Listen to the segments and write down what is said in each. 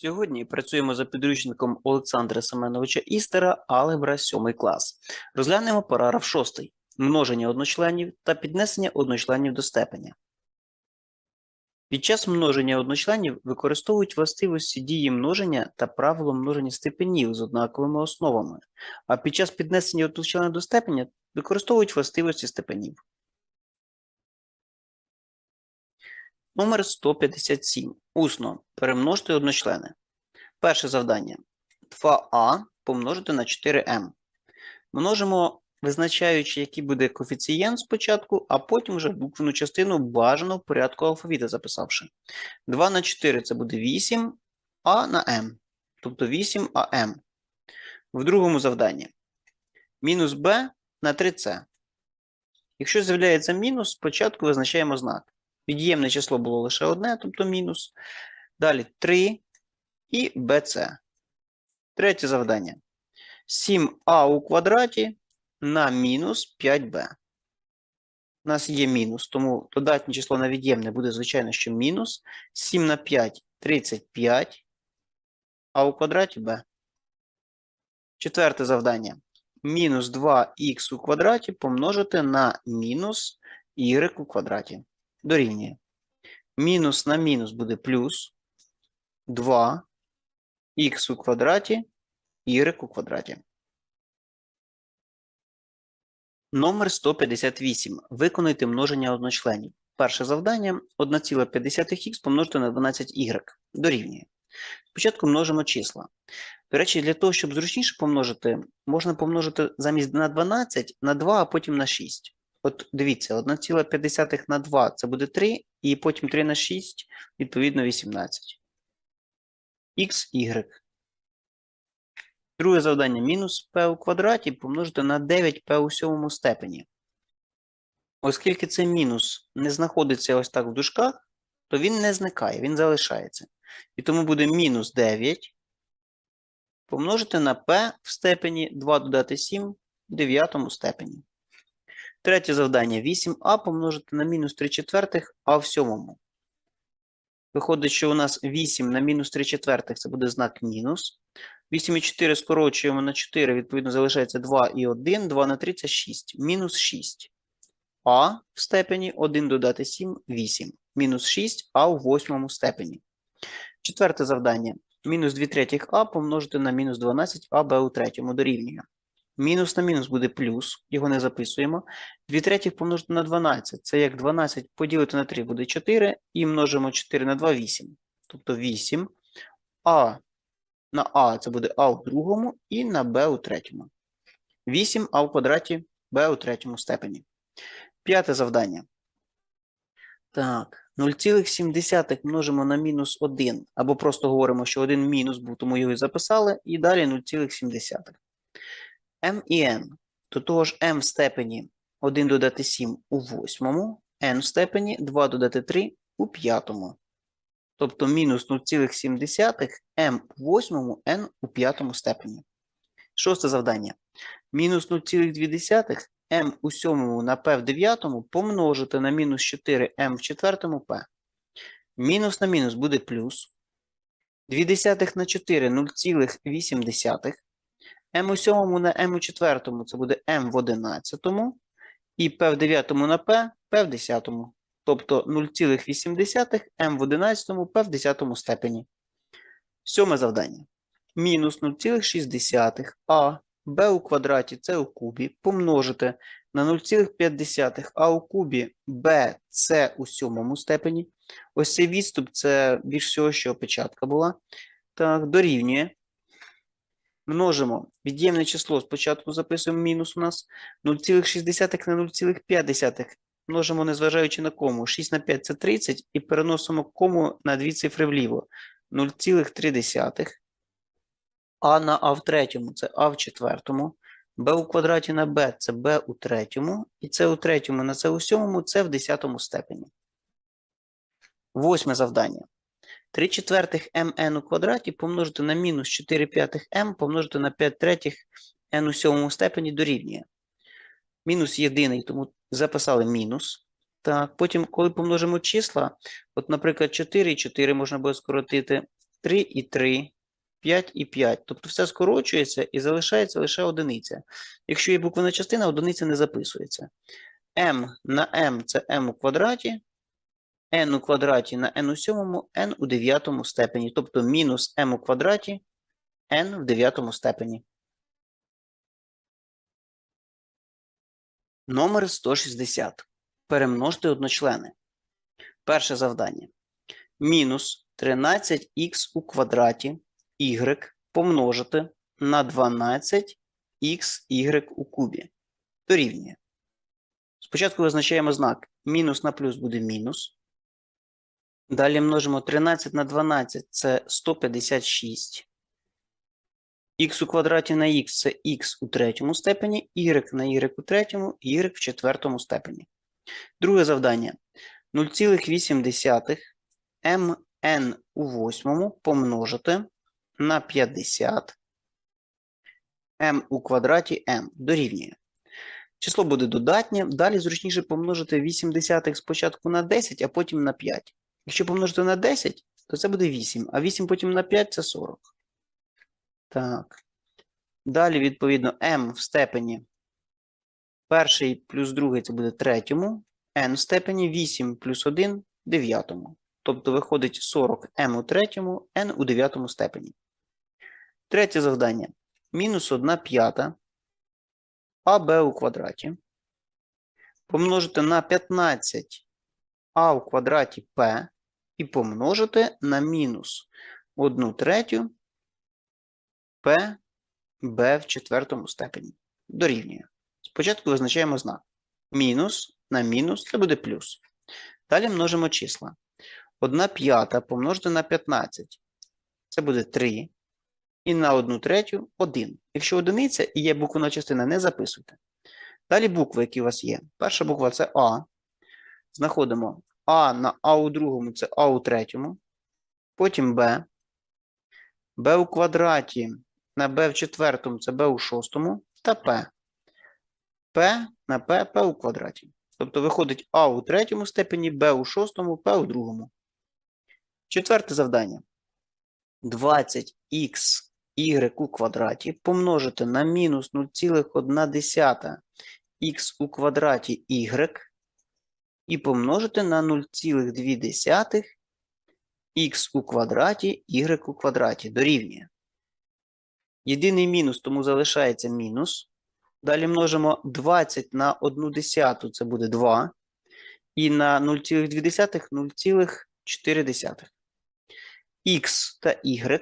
Сьогодні працюємо за підручником Олександра Семеновича Істера Алгебра 7 клас. Розглянемо параграф 6. Множення одночленів та піднесення одночленів до степеня. Під час множення одночленів використовують властивості дії множення та правило множення степенів з однаковими основами, а під час піднесення одночленів до степеня використовують властивості степенів. Номер 157. Усно. Перемножити одночлени. Перше завдання. 2а помножити на 4m. Множимо, визначаючи, який буде коефіцієнт спочатку, а потім вже буквену частину бажано в порядку алфавіта записавши. 2 на 4 це буде 8, а на m. Тобто 8am. В другому завданні. Мінус b на 3c. Якщо з'являється мінус, спочатку визначаємо знак. Від'ємне число було лише одне, тобто мінус. Далі 3 і BC. Третє завдання. 7а у квадраті на мінус 5b. У нас є мінус, тому додатнє число на від'ємне буде, звичайно, що мінус. 7 на 5 35, а у квадраті b. Четверте завдання. Мінус 2х у квадраті помножити на мінус y у квадраті дорівнює. Мінус на мінус буде плюс 2 х у квадраті y у квадраті. Номер 158. Виконуйте множення одночленів. Перше завдання 1,5х помножити на 12y дорівнює. Спочатку множимо числа. До речі, для того, щоб зручніше помножити, можна помножити замість на 12 на 2, а потім на 6. От дивіться, 1,5 на 2 це буде 3, і потім 3 на 6, відповідно 18. Х, y. Друге завдання мінус p у квадраті помножити на 9p у сьомому степені. Оскільки це мінус не знаходиться ось так в дужках, то він не зникає, він залишається. І тому буде мінус 9 помножити на p в степені 2 додати 7 в дев'ятому степені. Третє завдання 8а помножити на мінус 3 четвертих, а в сьомому. Виходить, що у нас 8 на мінус 3 четвертих це буде знак мінус. 8 і 4 скорочуємо на 4, відповідно, залишається 2 і 1. 2 на 3 це 6. Мінус 6. А в степені 1 додати 7 8. Мінус 6 а в восьмому степені. Четверте завдання. Мінус 2 третіх а помножити на мінус 12 а б у третьому дорівнює. Мінус на мінус буде плюс, його не записуємо. 2 третіх помножити на 12. Це як 12 поділити на 3 буде 4, і множимо 4 на 2 8. Тобто 8. А на А це буде А у другому і на Б у третьому. 8 А в квадраті Б у третьому степені. П'яте завдання. Так, 0,7 множимо на мінус 1. Або просто говоримо, що один мінус був, тому його і записали. І далі 0,7. M і n. До того ж m в степені 1 додати 7 у восьмому, n в степені 2 додати 3 у п'ятому. Тобто мінус 0,7 m у восьмому, n у п'ятому степені. Шосте завдання. Мінус 0,2 m у сьомому на p в дев'ятому помножити на мінус 4 m в четвертому p. Мінус на мінус буде плюс. 2 на 4 0,8. M у сьомому на m у четвертому це буде m в одинадцятому. І p в дев'ятому на p, p в десятому. Тобто 0,8 m в 11, p в 10 степені. Сьоме завдання. Мінус 0,6 а b у квадраті це у кубі помножити на 0,5 а у кубі b це у сьомому степені. Ось цей відступ це більш всього, що опечатка була. Так, дорівнює. Множимо від'ємне число. Спочатку записуємо мінус у нас 0,6 на 0,5. Множимо, незважаючи на кому. 6 на 5 це 30, і переносимо кому на дві цифри вліво. 0,3. А на А в третьому це А в четвертому. Б у квадраті на Б це Б у третьому. І це у третьому на це у сьомому це в десятому степені. Восьме завдання. 3 четвертих mn у квадраті помножити на мінус 4 п'ятих m помножити на 5 третіх n у сьомому степені дорівнює. Мінус єдиний, тому записали мінус. Так, потім, коли помножимо числа, от, наприклад, 4 і 4 можна буде скоротити. 3 і 3, 5 і 5. Тобто все скорочується і залишається лише одиниця. Якщо є буквена частина, одиниця не записується. m на m це m у квадраті, n у квадраті на n у сьомому, n у дев'ятому степені. Тобто мінус m у квадраті, n в дев'ятому степені. Номер 160. Перемножте одночлени. Перше завдання. Мінус 13х у квадраті y помножити на 12xy у кубі. Дорівнює. Спочатку визначаємо знак. Мінус на плюс буде мінус. Далі множимо 13 на 12 це 156. Х у квадраті на х це х у третьому степені, y на y у третьому, y в четвертому степені. Друге завдання. 0,8 mn у восьмому помножити на 50 m у квадраті m дорівнює. Число буде додатнє, далі зручніше помножити 8 спочатку на 10, а потім на 5. Якщо помножити на 10, то це буде 8, а 8 потім на 5 це 40. Так. Далі, відповідно, m в степені перший плюс другий це буде третьому, n в степені 8 плюс 1 дев'ятому. Тобто виходить 40 m у третьому, n у дев'ятому степені. Третє завдання. Мінус 1 п'ята аб у квадраті. Помножити на 15 а у квадраті p і помножити на мінус 1 третю p b в четвертому степені. Дорівнює. Спочатку визначаємо знак. Мінус на мінус це буде плюс. Далі множимо числа. 1 п'ята помножити на 15. Це буде 3. І на 1 третю 1. Якщо одиниця і є буквена частина, не записуйте. Далі букви, які у вас є. Перша буква це А. Знаходимо А на А у другому це А у третьому. Потім Б. Б у квадраті на Б в четвертому це Б у шостому та П. П на П, П у квадраті. Тобто виходить А у третьому степені, Б у шостому, П у другому. Четверте завдання. 20х y у квадраті помножити на мінус 0,1 х у квадраті y і помножити на 0,2 х у квадраті y у квадраті дорівнює. Єдиний мінус, тому залишається мінус. Далі множимо 20 на 1 десяту, це буде 2. І на 0,2 0,4. Х та y.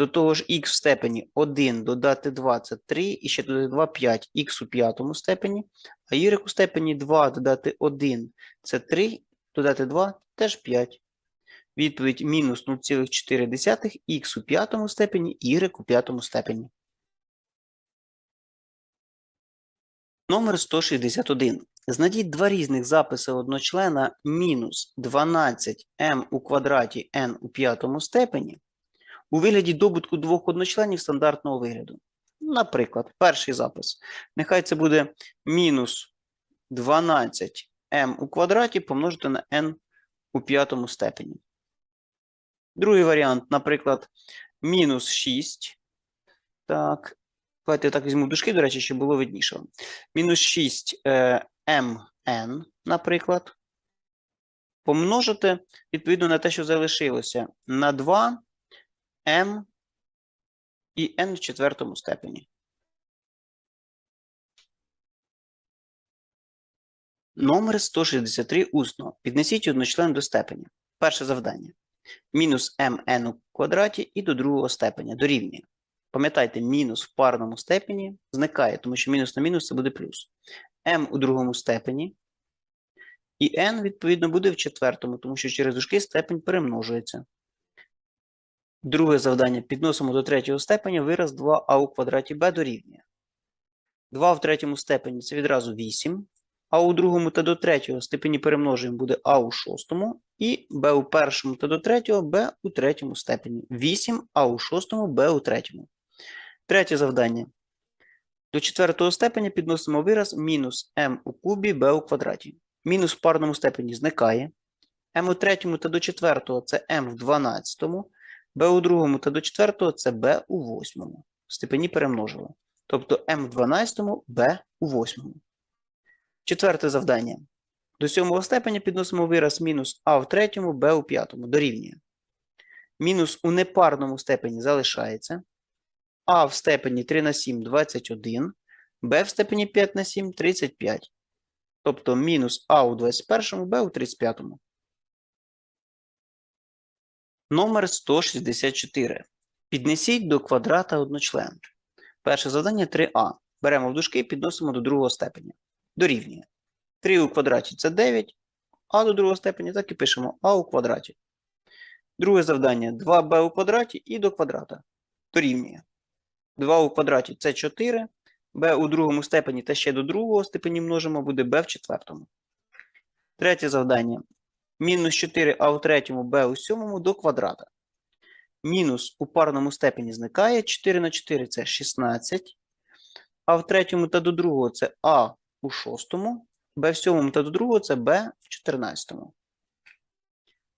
До того ж, х в степені 1 додати 2 це 3, і ще додати 2 5, х у п'ятому степені, а y у степені 2 додати 1 це 3, додати 2 теж 5. Відповідь мінус 0,4 х у п'ятому степені, y у п'ятому степені. Номер 161. Знайдіть два різних записи одночлена мінус 12m у квадраті n у п'ятому степені у вигляді добутку двох одночленів стандартного вигляду. Наприклад, перший запис. Нехай це буде мінус 12m у квадраті помножити на n у п'ятому степені. Другий варіант, наприклад, мінус 6. Так, давайте я так візьму дужки, до речі, щоб було видніше. Мінус 6 е, mn, наприклад. Помножити відповідно на те, що залишилося, на 2 m і n в четвертому степені. Номер 163 усно. Піднесіть одночлен до степені. Перше завдання. Мінус mn у квадраті і до другого степеня дорівнює. Пам'ятайте, мінус в парному степені зникає, тому що мінус на мінус це буде плюс. m у другому степені. І n, відповідно, буде в четвертому, тому що через дужки степень перемножується. Друге завдання. Підносимо до третього степеня вираз 2а у квадраті b дорівнює. 2 в третьому степені це відразу 8. А у другому та до третього степені перемножуємо буде а у шостому. І b у першому та до третього b у третьому степені. 8 а у шостому b у третьому. Третє завдання. До четвертого степеня підносимо вираз мінус m у кубі b у квадраті. Мінус в парному степені зникає. m у третьому та до четвертого це m в дванадцятому. B у другому та до четвертого це b у восьмому. В степені перемножили. Тобто m в 12, b у восьмому. Четверте завдання. До сьомого степеня підносимо вираз мінус а в третьому, b у п'ятому. Дорівнює. Мінус у непарному степені залишається. А в степені 3 на 7 – 21, b в степені 5 на 7 – 35. Тобто мінус а у 21, b у 35. Номер 164. Піднесіть до квадрата одночлен. Перше завдання 3а. Беремо в дужки і підносимо до другого степеня. Дорівнює. 3 у квадраті це 9, а до другого степеня так і пишемо а у квадраті. Друге завдання 2b у квадраті і до квадрата. Дорівнює. 2 у квадраті це 4, b у другому степені та ще до другого степені множимо, буде b в четвертому. Третє завдання. Мінус 4а у третьому, b у сьомому до квадрата. Мінус у парному степені зникає. 4 на 4 це 16. А в третьому та до другого це а у шостому. b в сьомому та до другого це b в 14.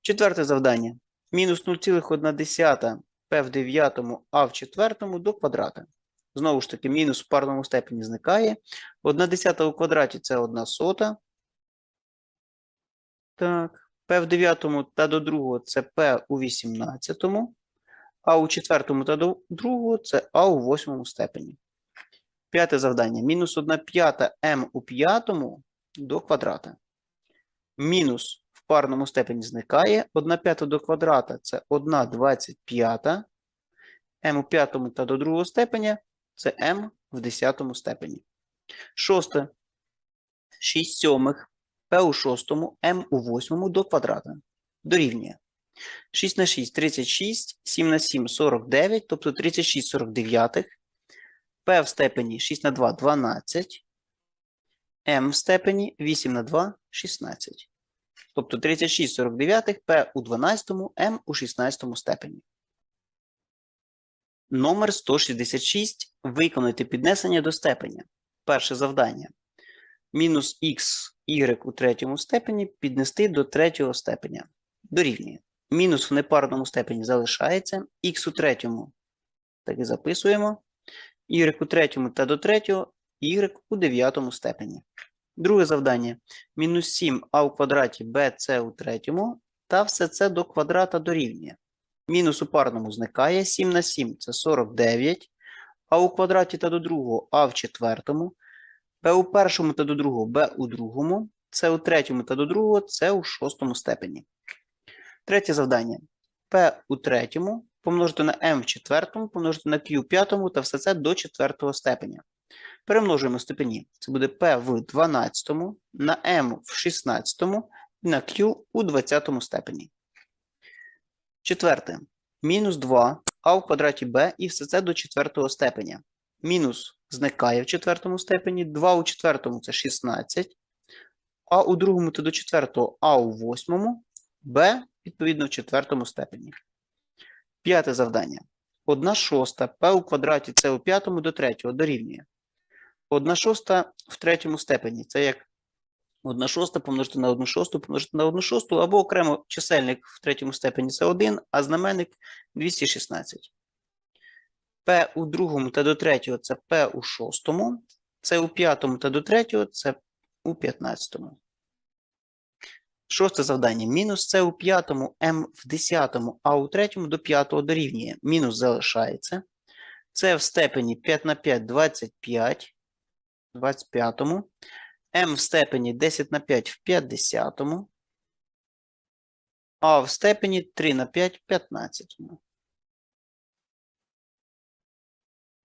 Четверте завдання. Мінус 0,1 p в дев'ятому, а в четвертому до квадрата. Знову ж таки, мінус в парному степені зникає. 1 десята у квадраті це 1 сота. Так. P в дев'ятому та до другого це p у 18, а у четвертому та до другого це а у восьмому степені. П'яте завдання. Мінус 1 п'ята m у п'ятому до квадрата. Мінус в парному степені зникає. 1 п'ята до квадрата це 1 25. m у п'ятому та до другого степеня це m в десятому степені. Шосте. 6 сьомих p у шостому, m у восьмому до квадрата. Дорівнює. 6 на 6 – 36, 7 на 7 – 49, тобто 36 – 49. p в степені 6 на 2 – 12. m в степені 8 на 2 – 16. Тобто 36 – 49, p у 12, m у 16 степені. Номер 166. Виконайте піднесення до степеня. Перше завдання. Мінус х, у третьому степені піднести до третього степеня. Дорівнює. Мінус в непарному степені залишається. х у третьому. Так і записуємо. y у третьому та до третього, y у дев'ятому степені. Друге завдання. Мінус 7 а у квадраті bc у третьому та все це до квадрата дорівнює. Мінус у парному зникає. 7 на 7 це 49. А у квадраті та до другого а в четвертому. B у першому та до другого b у другому. С у третьому та до другого С у шостому степені. Третє завдання. P у третьому помножити на m в четвертому, помножити на q в п'ятому та все це до четвертого степеня. Перемножуємо степені. Це буде p в 12, на m в 16 і на q у 20 степені. Четверте. Мінус 2 а в квадраті b і все це до четвертого степеня. Мінус зникає в четвертому степені. 2 у четвертому це 16. А у другому та до четвертого а у восьмому, b відповідно в четвертому степені. П'яте завдання. 1 шоста p у квадраті це у п'ятому до третього дорівнює. 1 шоста в третьому степені. Це як 1 шоста помножити на 1 шосту, помножити на 1 шосту, або окремо чисельник в третьому степені це 1, а знаменник 216. P у другому та до третього це P у шостому, це у п'ятому та до третього це у п'ятнадцятому. Шосте завдання. Мінус це у п'ятому, m в десятому, а у третьому до п'ятого дорівнює. Мінус залишається. Це в степені 5 на 5 – 25. 25. m в степені 10 на 5 в 50. А в степені 3 на 5 – 15.